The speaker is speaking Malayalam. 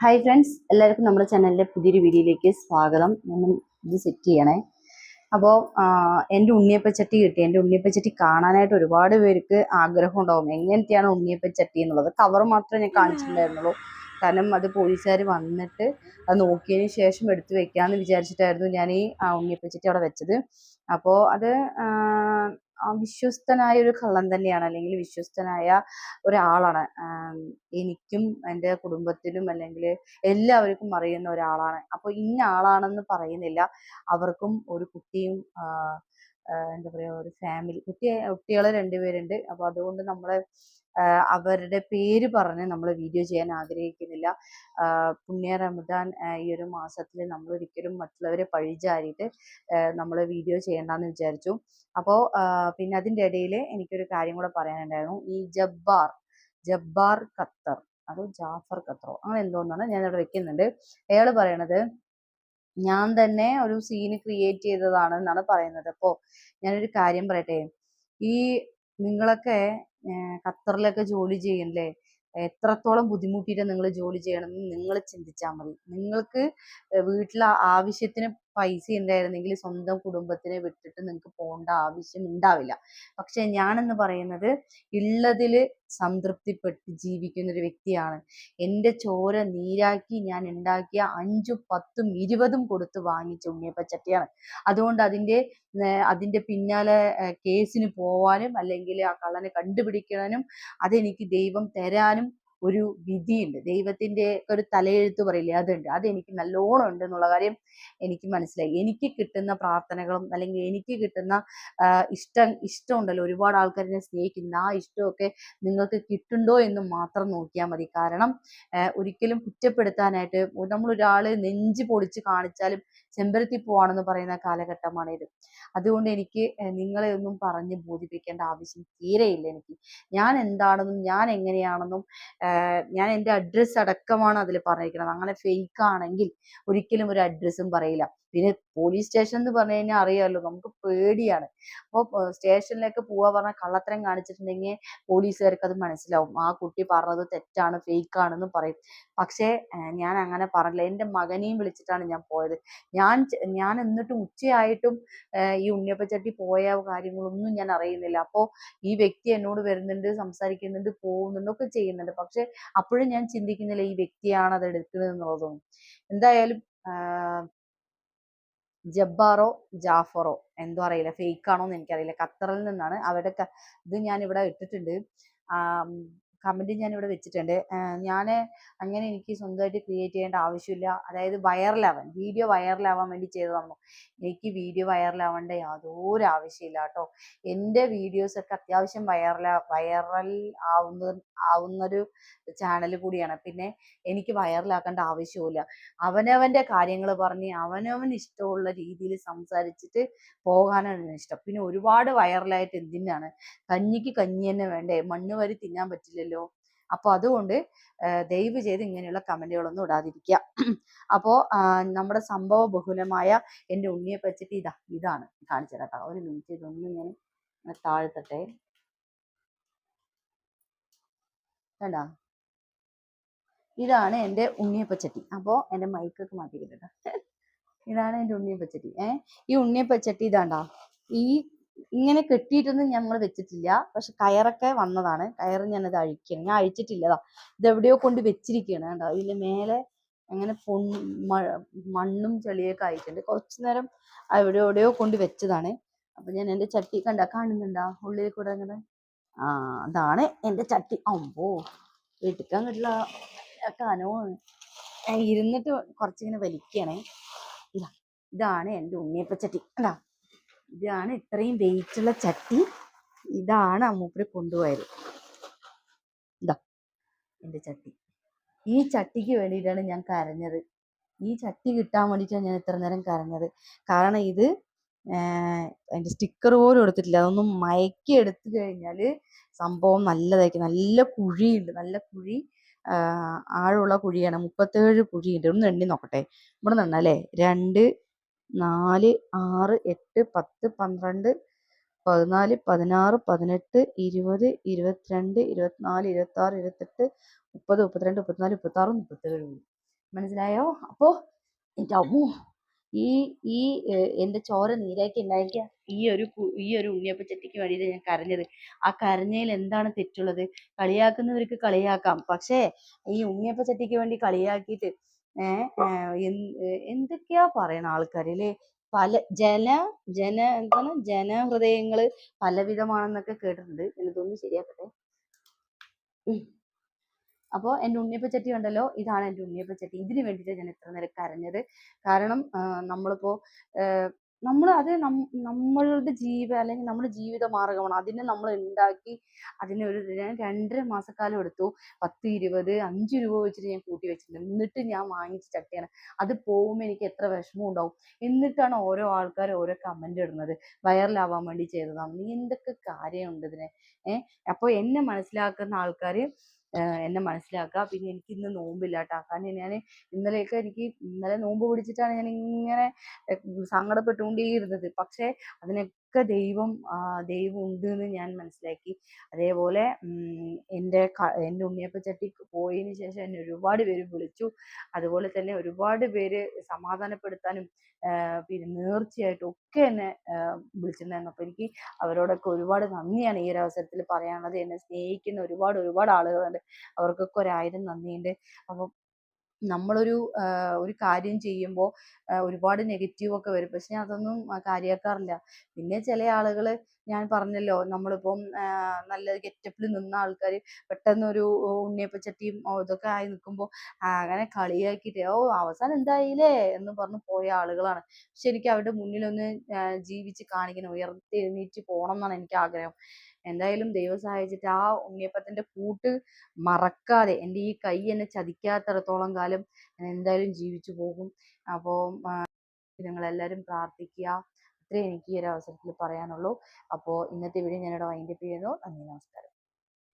ഹായ് ഫ്രണ്ട്സ് എല്ലാവർക്കും നമ്മുടെ ചാനലിലെ പുതിയൊരു വീഡിയോയിലേക്ക് സ്വാഗതം. നമ്മൾ ഇത് സെറ്റ് ചെയ്യണേ. അപ്പോൾ എന്റെ ഉണ്ണിയപ്പച്ചട്ടി കിട്ടി. എന്റെ ഉണ്ണിയപ്പച്ചട്ടി കാണാനായിട്ട് ഒരുപാട് പേർക്ക് ആഗ്രഹം ഉണ്ടാവും എങ്ങനത്തെയാണ് ഉണ്ണിയപ്പച്ചട്ടി എന്നുള്ളത്? കവർ മാത്രമേ ഞാൻ കാണിച്ചിട്ടുണ്ടായിരുന്നുള്ളൂ. കാരണം അത് പോലീസുകാർ വന്നിട്ട് അത് നോക്കിയതിന് ശേഷം എടുത്തു വെക്കാമെന്ന് വിചാരിച്ചിട്ടായിരുന്നു ഞാൻ ഈ ഉണ്ണിയപ്പച്ചട്ടി അവിടെ വെച്ചത്. അപ്പോൾ അത് വിശ്വസ്തനായ ഒരു കള്ളൻ തന്നെയാണ് അല്ലെങ്കിൽ വിശ്വസ്തനായ ഒരാളാണ്. എനിക്കും എന്റെ കുടുംബത്തിലും അല്ലെങ്കിൽ എല്ലാവർക്കും അറിയുന്ന ഒരാളാണ്. അപ്പോൾ ഇന്ന ആളാണെന്ന് പറയുന്നില്ല. അവർക്കും ഒരു കുട്ടിയും എന്താ പറയുക ഒരു ഫാമിലി കുട്ടി കുട്ടികൾ രണ്ടുപേരുണ്ട് അപ്പോൾ അതുകൊണ്ട് നമ്മൾ അവരുടെ പേര് പറഞ്ഞ് നമ്മൾ വീഡിയോ ചെയ്യാൻ ആഗ്രഹിക്കുന്നില്ല. പുണ്യ റമദാൻ ഈ ഒരു മാസത്തിൽ നമ്മൾ ഒരിക്കലും മറ്റുള്ളവരെ പഴിചാരിയിട്ട് നമ്മൾ വീഡിയോ ചെയ്യണ്ടെന്ന് വിചാരിച്ചു. അപ്പോൾ പിന്നെ അതിന്റെ ഇടയിൽ എനിക്കൊരു കാര്യം കൂടെ പറയാനുണ്ടായിരുന്നു. ഈ ജബ്ബാർ ജബ്ബാർ ഖത്തർ അതോ ജാഫർ ഖത്തറോ അങ്ങനെ എന്തോന്നാണ് ഞാൻ ഇവിടെ വെക്കുന്നുണ്ട്. അയാൾ പറയണത് ഞാൻ തന്നെ ഒരു സീന് ക്രിയേറ്റ് ചെയ്തതാണ് എന്നാണ് പറയുന്നത്. അപ്പോൾ ഞാനൊരു കാര്യം പറയട്ടെ ഈ നിങ്ങളൊക്കെ ഖത്തറിലൊക്കെ ജോലി ചെയ്യണില്ലേ? എത്രത്തോളം ബുദ്ധിമുട്ടിയിട്ട് നിങ്ങൾ ജോലി ചെയ്യണമെന്ന് നിങ്ങൾ ചിന്തിച്ചാൽ മതി. നിങ്ങൾക്ക് വീട്ടിലെ ആവശ്യത്തിന് പൈസ ഉണ്ടായിരുന്നെങ്കിൽ സ്വന്തം കുടുംബത്തിനെ വിട്ടിട്ട് നിങ്ങൾക്ക് പോകേണ്ട ആവശ്യം ഉണ്ടാവില്ല. പക്ഷെ ഞാനെന്ന് പറയുന്നത് ഉള്ളതിൽ സംതൃപ്തിപ്പെട്ട് ജീവിക്കുന്ന ഒരു വ്യക്തിയാണ്. എന്റെ ചോര നീരാക്കി ഞാൻ ഉണ്ടാക്കിയ അഞ്ചും പത്തും ഇരുപതും കൊടുത്ത് വാങ്ങിച്ച ഉണ്ണിയപ്പച്ചട്ടിയാണ് അതുകൊണ്ട് അതിന്റെ അതിന്റെ പിന്നാലെ കേസിന് പോവാനും അല്ലെങ്കിൽ ആ കള്ളനെ കണ്ടുപിടിക്കാനും അതെനിക്ക് ദൈവം തരാനും ഒരു വിധിയുണ്ട്. ദൈവത്തിന്റെ ഒരു തലയെഴുത്ത് പറയില്ലേ അതുണ്ട്. അതെനിക്ക് നല്ലോണം ഉണ്ട് എന്നുള്ള കാര്യം എനിക്ക് മനസ്സിലായി. എനിക്ക് കിട്ടുന്ന പ്രാർത്ഥനകളും അല്ലെങ്കിൽ എനിക്ക് കിട്ടുന്ന ഇഷ്ടം ഇഷ്ടമുണ്ടല്ലോ ഒരുപാട് ആൾക്കാരിനെ സ്നേഹിക്കുന്ന. ആ ഇഷ്ടമൊക്കെ നിങ്ങൾക്ക് കിട്ടുണ്ടോ എന്ന് മാത്രം നോക്കിയാൽ മതി. കാരണം ഒരിക്കലും കുറ്റപ്പെടുത്താനായിട്ട് നമ്മൾ ഒരാൾ നെഞ്ച് പൊളിച്ച് കാണിച്ചാലും ചെമ്പരത്തി പോവാണെന്ന് പറയുന്ന കാലഘട്ടമാണ് കാലഘട്ടമാണിത് അതുകൊണ്ട് എനിക്ക് നിങ്ങളെ ഒന്നും പറഞ്ഞ് ബോധിപ്പിക്കേണ്ട ആവശ്യം തീരെയില്ല എനിക്ക്. ഞാൻ എന്താണെന്നും ഞാൻ എങ്ങനെയാണെന്നും ഞാൻ എന്റെ അഡ്രസ്സ് അടക്കമാണ് അതിൽ പറഞ്ഞിരിക്കുന്നത് അങ്ങനെ ഫേക്ക് ആണെങ്കിൽ ഒരിക്കലും ഒരു അഡ്രസ്സും പറയില്ല. പിന്നെ പോലീസ് സ്റ്റേഷൻ എന്ന് പറഞ്ഞു കഴിഞ്ഞാൽ അറിയാമല്ലോ നമുക്ക് പേടിയാണ്. അപ്പോൾ സ്റ്റേഷനിലേക്ക് പോവാ പറഞ്ഞാൽ കള്ളത്തരം കാണിച്ചിട്ടുണ്ടെങ്കിൽ പോലീസുകാർക്ക് അത് മനസ്സിലാവും. ആ കുട്ടി പറഞ്ഞത് തെറ്റാണ് ഫേക്ക് ആണെന്ന് പറയും. പക്ഷേ ഞാൻ അങ്ങനെ പറഞ്ഞില്ല. എന്റെ മകനെയും വിളിച്ചിട്ടാണ് ഞാൻ പോയത്. ഞാൻ ഞാൻ എന്നിട്ടും ഉച്ചയായിട്ടും ഈ ഉണ്ണിയപ്പച്ചട്ടി പോയ കാര്യങ്ങളൊന്നും ഞാൻ അറിയുന്നില്ല. അപ്പോൾ ഈ വ്യക്തി എന്നോട് വരുന്നുണ്ട് സംസാരിക്കുന്നുണ്ട് പോകുന്നുണ്ട് ഒക്കെ ചെയ്യുന്നുണ്ട്. പക്ഷെ അപ്പോഴും ഞാൻ ചിന്തിക്കുന്നില്ല ഈ വ്യക്തിയാണ് അത് എടുക്കുന്നത് എന്നുള്ളതൊന്നും എന്തായാലും ജബ്ബാറോ ജാഫറോ എന്തോ അറിയില്ല. ഫേക്ക് ആണോ എന്ന് എനിക്കറിയില്ല. ഖത്തറിൽ നിന്നാണ്. അവരുടെ ഇത് ഞാൻ ഇവിടെ ഇട്ടിട്ടുണ്ട് കമന്റ് ഞാൻ ഇവിടെ വെച്ചിട്ടുണ്ട് ഞാൻ അങ്ങനെ എനിക്ക് സ്വന്തമായിട്ട് ക്രിയേറ്റ് ചെയ്യേണ്ട ആവശ്യമില്ല. അതായത് വൈറലാവാൻ വീഡിയോ വൈറലാവാൻ വേണ്ടി ചെയ്തതാണ് എനിക്ക് വീഡിയോ വൈറലാവേണ്ട യാതൊരു ആവശ്യമില്ല കേട്ടോ. എന്റെ വീഡിയോസൊക്കെ അത്യാവശ്യം വൈറല വൈറൽ ആവുന്ന ആവുന്നൊരു ചാനൽ കൂടിയാണ്. പിന്നെ എനിക്ക് വൈറലാക്കേണ്ട ആവശ്യമില്ല അവനവന്റെ കാര്യങ്ങൾ പറഞ്ഞ് അവനവൻ ഇഷ്ടമുള്ള രീതിയിൽ സംസാരിച്ചിട്ട് പോകാനാണ് ഇഷ്ടം. പിന്നെ ഒരുപാട് വൈറലായിട്ട് എന്തിനാണ്? കഞ്ഞിക്ക് കഞ്ഞി തന്നെ വേണ്ടേ? മണ്ണ് വരി തിന്നാൻ പറ്റില്ലല്ലോ അപ്പോൾ അതുകൊണ്ട് ദയവ് ചെയ്ത് ഇങ്ങനെയുള്ള കമന്റുകളൊന്നും ഇടാതിരിക്കുക അപ്പോൾ നമ്മുടെ സംഭവ ബഹുലമായ എന്റെ ഉണ്ണിയെ പറ്റിയിട്ട് ഇതാ ഇതാണ് കാണിച്ചു കേട്ടോ. ഒരു മിനിറ്റ് ഇതൊന്നും ഞാൻ താഴ്ത്തട്ടെ. കണ്ടാ? ഇതാണ് എന്റെ ഉണ്ണിയപ്പച്ചട്ടി അപ്പോൾ എന്റെ മൈക്കൊക്കെ മാറ്റി കിട്ടട്ടെ ഇതാണ് എന്റെ ഉണ്ണിയപ്പച്ചട്ടി ഏഹ് ഈ ഉണ്ണിയപ്പച്ചട്ടി ഇതാണ്ടാ ഈ ഇങ്ങനെ കെട്ടിയിട്ടൊന്നും ഞങ്ങൾ വെച്ചിട്ടില്ല. പക്ഷെ കയറൊക്കെ വന്നതാണ്. കയറ് ഞാനത് അഴിക്കണം. ഞാൻ അഴിച്ചിട്ടില്ലതാ. ഇത് എവിടെയോ കൊണ്ട് വെച്ചിരിക്കുകയാണ് കണ്ടോ? ഇതിന്റെ മേലെ അങ്ങനെ പൊൺ മണ്ണും ചെളിയൊക്കെ ആയിട്ടുണ്ട്. കുറച്ചു നേരം എവിടെ എവിടെയോ കൊണ്ട് വെച്ചതാണ്. അപ്പൊ ഞാൻ എന്റെ ചട്ടി കണ്ട കാണുന്നുണ്ടാ? ഉള്ളിൽ കൂടെ അങ്ങനെ ആ അതാണ് എന്റെ ചട്ടി. അമ്പോ എടുക്കാൻ കിട്ടില്ല കനോ. ഇരുന്നിട്ട് കുറച്ചിങ്ങനെ വലിക്കണേ. ഇതാ ഇതാണ് എന്റെ ഉണ്ണിയപ്പച്ചട്ടി. കണ്ടാ? ഇതാണ് ഇത്രയും വെയിറ്റ് ഉള്ള ചട്ടി. ഇതാണ് അമ്മൂപ്പര് കൊണ്ടുപോയത്. ഇതാ എന്റെ ചട്ടി. ഈ ചട്ടിക്ക് വേണ്ടിയിട്ടാണ് ഞാൻ കരഞ്ഞത്. ഈ ചട്ടി കിട്ടാൻ വേണ്ടിയിട്ടാണ് ഞാൻ ഇത്ര നേരം കരഞ്ഞത്. കാരണം ഇത് അതിന്റെ സ്റ്റിക്കർ പോലും എടുത്തിട്ടില്ല. അതൊന്നും മയക്കി എടുത്തു കഴിഞ്ഞാൽ സംഭവം നല്ലതായിരിക്കും. നല്ല കുഴിയുണ്ട്. നല്ല കുഴി ആഴമുള്ള കുഴിയാണ്. മുപ്പത്തേഴ് കുഴിയുണ്ട്. ഒന്ന് എണ്ണി നോക്കട്ടെ. ഇവിടെ നിന്നല്ലേ രണ്ട് നാല് ആറ് എട്ട് പത്ത് പന്ത്രണ്ട് പതിനാല് പതിനാറ് പതിനെട്ട് ഇരുപത് ഇരുപത്തിരണ്ട് ഇരുപത്തിനാല് ഇരുപത്താറ് ഇരുപത്തെട്ട് മുപ്പത് മുപ്പത്തിരണ്ട് മുപ്പത്തിനാല് മുപ്പത്താറ് മുപ്പത്തേഴ് മനസ്സിലായോ? അപ്പോ എന്റെ അമ്മോ ഈ ഈ എന്റെ ചോര നീരാക്കി ഉണ്ടാക്കിയ ഈ ഒരു ഈ ഒരു ഉണ്ണിയപ്പച്ചട്ടിക്ക് വേണ്ടിയിട്ട് ഞാൻ കരഞ്ഞത്. ആ കരഞ്ഞതിൽ എന്താണ് തെറ്റുള്ളത്? കളിയാക്കുന്നവർക്ക് കളിയാക്കാം. പക്ഷേ ഈ ഉണ്ണിയപ്പച്ചട്ടിക്ക് വേണ്ടി കളിയാക്കിയിട്ട് ഏഹ്, എന്തൊക്കെയാ പറയണ ആൾക്കാര് ല്ലേ പല ജന ജന എന്താണ് ജനഹൃദയങ്ങൾ പലവിധമാണെന്നൊക്കെ കേട്ടിട്ടുണ്ട്. ഇതൊന്ന് ശരിയാക്കട്ടെ. ഉം. അപ്പോൾ എന്റെ ഉണ്ണിയപ്പച്ചട്ടി ഉണ്ടല്ലോ. ഇതാണ് എന്റെ ഉണ്ണിയപ്പച്ചട്ടി. ഇതിന് വേണ്ടിയിട്ട് ഞാൻ ഇത്ര നേരം കരഞ്ഞത്. കാരണം ആ, നമ്മളിപ്പോ നമ്മൾ അത് നമ്മളുടെ ജീവ അല്ലെങ്കിൽ നമ്മുടെ ജീവിത മാർഗമാണ് അതിനെ നമ്മൾ ഉണ്ടാക്കി അതിനെ ഒരു രണ്ടര മാസക്കാലം എടുത്തു. പത്ത് ഇരുപത് അഞ്ച് രൂപ വെച്ചിട്ട് ഞാൻ കൂട്ടി വെച്ചിട്ടുണ്ട്. എന്നിട്ട് ഞാൻ വാങ്ങിച്ച ചട്ടയാണ് അത് പോകുമ്പോൾ എനിക്ക് എത്ര വിഷമം ഉണ്ടാവും. എന്നിട്ടാണ് ഓരോ ആൾക്കാർ ഓരോ കമന്റ് ഇടുന്നത്. വൈറലാവാൻ വേണ്ടി ചെയ്തതാണ് നീ എന്തൊക്കെ കാര്യമുണ്ട് ഇതിന്? ഏഹ് അപ്പോൾ എന്നെ മനസ്സിലാക്കുന്ന ആൾക്കാർ എന്നെ മനസ്സിലാക്കുക പിന്നെ എനിക്ക് ഇന്ന് നോമ്പില്ല കേട്ടോ കാരണം ഞാൻ ഇന്നലെയൊക്കെ എനിക്ക് ഇന്നലെ നോമ്പ് പിടിച്ചിട്ടാണ് ഞാൻ ഇങ്ങനെ സങ്കടപ്പെട്ടുകൊണ്ടേയിരുന്നത്. പക്ഷേ അതിനൊക്കെ ദൈവം ദൈവം ഉണ്ട് എന്ന് ഞാൻ മനസ്സിലാക്കി. അതേപോലെ എന്റെ എന്റെ ഉണ്ണിയപ്പച്ചട്ടി പോയതിന് ശേഷം എന്നെ ഒരുപാട് പേര് വിളിച്ചു. അതുപോലെ തന്നെ ഒരുപാട് പേര് സമാധാനപ്പെടുത്താനും പിന്നെ നേർച്ചയായിട്ടും ഒക്കെ എന്നെ വിളിച്ചിട്ടുണ്ടായിരുന്നു. അപ്പോൾ എനിക്ക് അവരോടൊക്കെ ഒരുപാട് നന്ദിയാണ് ഈ ഒരു അവസരത്തിൽ പറയാനുള്ളത്. എന്നെ സ്നേഹിക്കുന്ന ഒരുപാട് ഒരുപാട് ആളുകളുണ്ട്. അവർക്കൊക്കെ ഒരായിരം നന്ദിയുണ്ട്. അപ്പം നമ്മളൊരു ഒരു കാര്യം ചെയ്യുമ്പോൾ ഒരുപാട് നെഗറ്റീവ് ഒക്കെ വരും. പക്ഷെ ഞാൻ അതൊന്നും ആ, കാര്യാക്കാറില്ല. പിന്നെ ചില ആളുകൾ ഞാൻ പറഞ്ഞല്ലോ നമ്മളിപ്പം നല്ല ഗെറ്റപ്പിൽ നിന്ന ആൾക്കാർ പെട്ടെന്ന് ഒരു ഉണ്ണിയപ്പച്ചട്ടിയും ഇതൊക്കെ ആയി നിൽക്കുമ്പോൾ അങ്ങനെ കളിയാക്കിയിട്ട് ഓ അവസാനം എന്തായില്ലേ എന്ന് പറഞ്ഞ് പോയ ആളുകളാണ്. പക്ഷെ എനിക്ക് അവരുടെ മുന്നിലൊന്ന് ജീവിച്ച് കാണിക്കണം ഉയർത്തി എഴുന്നേറ്റ് പോകണം എന്നാണ് എനിക്ക് ആഗ്രഹം. എന്തായാലും ദൈവം സഹായിച്ചിട്ട് ആ ഉണ്ണിയപ്പത്തിന്റെ കൂട്ട് മറക്കാതെ എന്റെ ഈ കൈ എന്നെ ചതിക്കാത്തിടത്തോളം കാലം ഞാൻ എന്തായാലും ജീവിച്ചു പോകും. അപ്പോൾ നിങ്ങളെല്ലാവരും പ്രാർത്ഥിക്കുക. അത്രേ എനിക്ക് ഈ ഒരു അവസരത്തിൽ പറയാനുള്ളൂ. അപ്പോൾ ഇന്നത്തെ വീഡിയോ ഞാനിവിടെ വൈൻഡപ്പ് ചെയ്യുന്നു. നന്ദി നമസ്കാരം.